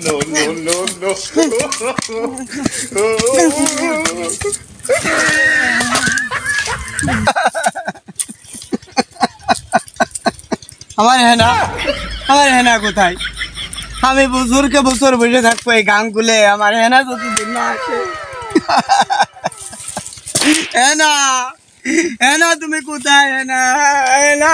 No, no, no, no. আমার হেনা আমার হেনা কোথায় আমি বছরকে বছর বসে থাকব এই গান গুলে। আমার হেনা যতদিন না আসে। হেনা হেনা তুমি কোথায়? হেনা হেনা।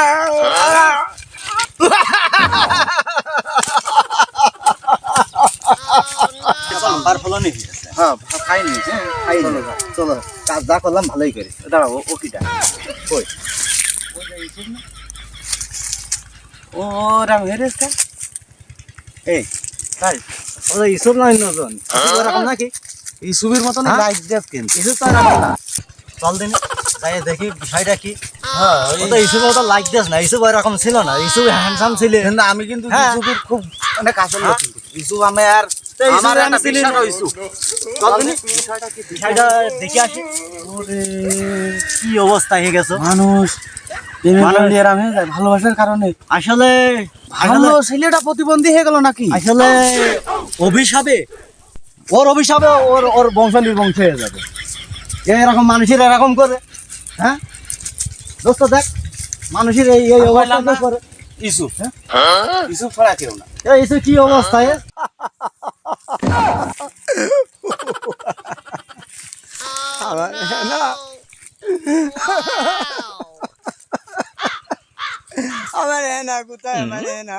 বার ফলন হ্যাঁ খাইনি খাইনি চলো কাজ যা করলাম ভালোই করি। দাঁড়াও ও কিটা কই? ও রাম হেরেস কা এই তাই? ও ইসুর নয় নজন। ইসুর এরকম নাকি? ইসুবির মতন হ্যাঁ? লাইট দেব কিন্তু। তো এরকম না। চল দিন। তাই দেখি বিষয়টা কি হ্যাঁ ও তো ইসুর তো লাইক দিস না। ইসুর এরকম ছিল না। ইসুর হ্যান্ডসাম ছিল। আমি কিন্তু হ্যাঁ। ইসুবির খুব অনেক আসল লোক। আমি আর আমার আমি একটা চিনি ইসু। চল দিন। বিষয়টা কি? বিষয়টা দেখি আসি। ওরে কি অবস্থা হয়ে গেছে? মানুষ। হয়ে যায় ভালোবাসার কারণে। আসলে ভালো ছেলেটা প্রতিবন্ধী হয়ে গেল নাকি? আসলে অভিশাপে ওর অভিশাপে ওর ওর বংশ নির্বংশ হয়ে যাবে। এরকম মানুষের এরকম করে হ্যাঁ? দোস্ত দেখ মানুষের এই এই অবস্থা কেউ করে। ইসু ইসু ছাড়া কেউ না। এই কি অবস্থা এ? আমার হেনা আমার হেনা কোথায়? আমার হেনা।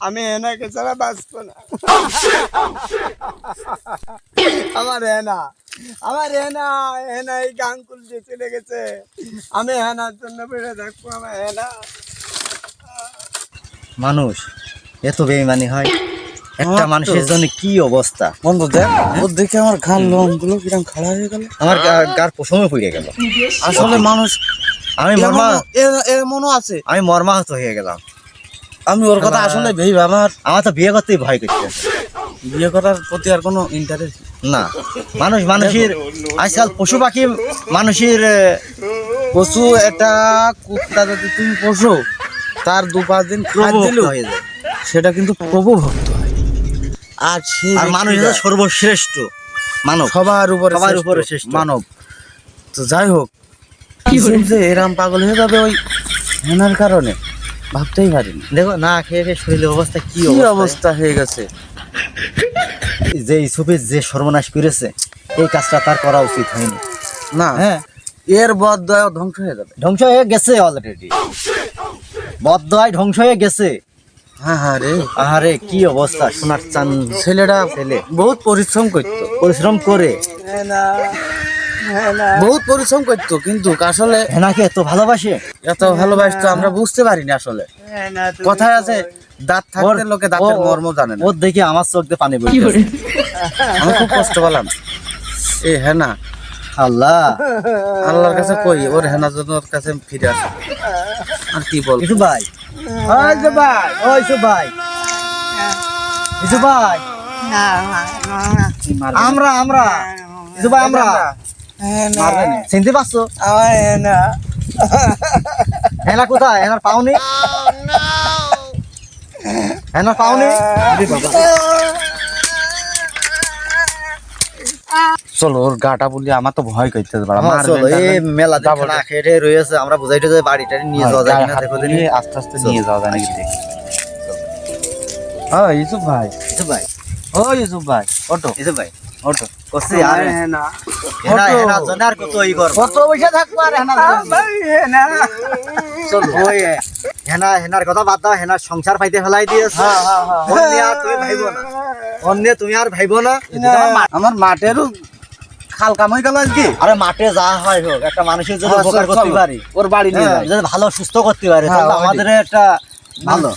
আমি হেনাকে ছাড়া বাঁচবো না। আমার হেনা। আমার হেনা হেনা এই গাঙ্কুল দিয়ে চলে গেছে। আমি হেনার জন্য বেড়ে থাকব আমার হেনা। মানুষ এত বেইমানি হয়? একটা মানুষের জন্য কি অবস্থা? বন্ধু দেখ ওর দেখে আমারগুলো কিরম খাড়া হয়ে গেল। আমার গার পশমে পড়ে গেল। আসলে মানুষ আমি মর্মা এমনও- আছে। আমি মর্মাহত হয়ে গেলাম। আমি ওর কথা আসলে ভেবে আমার আমার তো বিয়ে করতেই ভয় করছে। বিয়ে করার প্রতি আর কোনো ইন্টারেস্ট না। মানুষ মানুষের আজকাল পশু পাখি মানুষের পশু একটা কুত্তা যদি তুমি পোষো তার দু পাঁচ দিন দিলেও হয়ে যায়। সেটা কিন্তু প্রভু ভক্ত হয়। আর সে আর মানুষ সর্বশ্রেষ্ঠ মানব। সবার উপরে সবার উপরে শ্রেষ্ঠ। মানব। তো যাই হোক যে এরাম পাগল হয়ে যাবে ওই হেনার কারণে। ভাবতেই পারিনি। দেখো না খেয়ে খেয়ে শরীরের অবস্থা কি অবস্থা হয়ে গেছে? যে ইসুফের যে সর্বনাশ করেছে এই কাজটা তার করা উচিত হয়নি। না। হ্যাঁ? এর বদ দয়া ধ্বংস হয়ে যাবে। ধ্বংস হয়ে গেছে অলরেডি বদয় ধ্বংস হয়ে গেছে। হ্যাঁ হ্যাঁ রে আরে কি অবস্থা? সোনার চান ছেলেটা ছেলে বহুত পরিশ্রম করতো। পরিশ্রম করে। বহুত পরিশ্রম করতো কিন্তু আসলে হেনাকে এত ভালোবাসে? এত ভালোবাসতো আমরা বুঝতে পারিনি আসলে। কথায় আছে দাঁত থাকতে লোকে দাঁতের মর্ম জানে না। ওর দেখে আমার চোখ দিয়ে পানি বেরোচ্ছে আমি খুব কষ্ট পেলাম। এ হ্যাঁ না আল্লাহ। আল্লাহর কাছে কই? ওর হেনা জন্য ওর কাছে ফিরে আসে। আর কি বল ইসু ভাই। ওই ইসু ভাই ওই ইসু ভাই। ইসু ভাই। আমরা আমরা। ইসু ভাই আমরা। চিনতে পারছ? হেনা কোথায়? হেনার পাওনি? হেনার পাওনি? চলো ওর গাটা বলি আমার তো ভয় করতে হ্যাঁ, মেলা না খেটে রয়েছে আমরা বুঝাইতে যাই বাড়িটা নিয়ে যাওয়া যায় দেখো আস্তে আস্তে নিয়ে যাওয়া যায় নাকি? হ্যাঁ ইউসুফ ভাই। ইসু ভাই। ও ইউসুফ ভাই অটো ইসু ভাই। অটো। করছি আর। হেনা ফটো। হেনা জন্য আর কত ই করব? কত পয়সা থাকব আর হেনা চল ওই হেনা হেনার কথা বাদ দাও হেনার সংসার পাইতে ফেলাই দিয়েছে অন্য আর তুমি ভাইবো না। অন্য তুমি আর ভাইবো না। আমার মাঠেরও খাল কাম হয়ে গেল আজকে। আরে মাঠে যা হয় হোক একটা মানুষের যদি হ্যাঁ, উপকার করতে পারি। ওর বাড়ি নিয়ে হ্যাঁ, যদি ভালো সুস্থ করতে পারি। হ্যাঁ, তাহলে আমাদের একটা ভালো।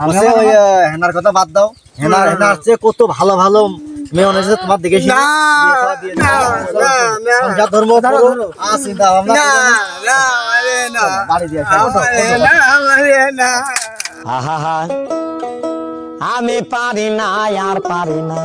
আমি ওই হেনার কথা বাদ দাও। হেনার হেনার চেয়ে কত ভালো ভালো মেয়ে অনেক তোমার দিকে না, না, না। ধর্ম ধরো, না। বাড়ি দিয়ে। আহা আমি পারি না আর পারি না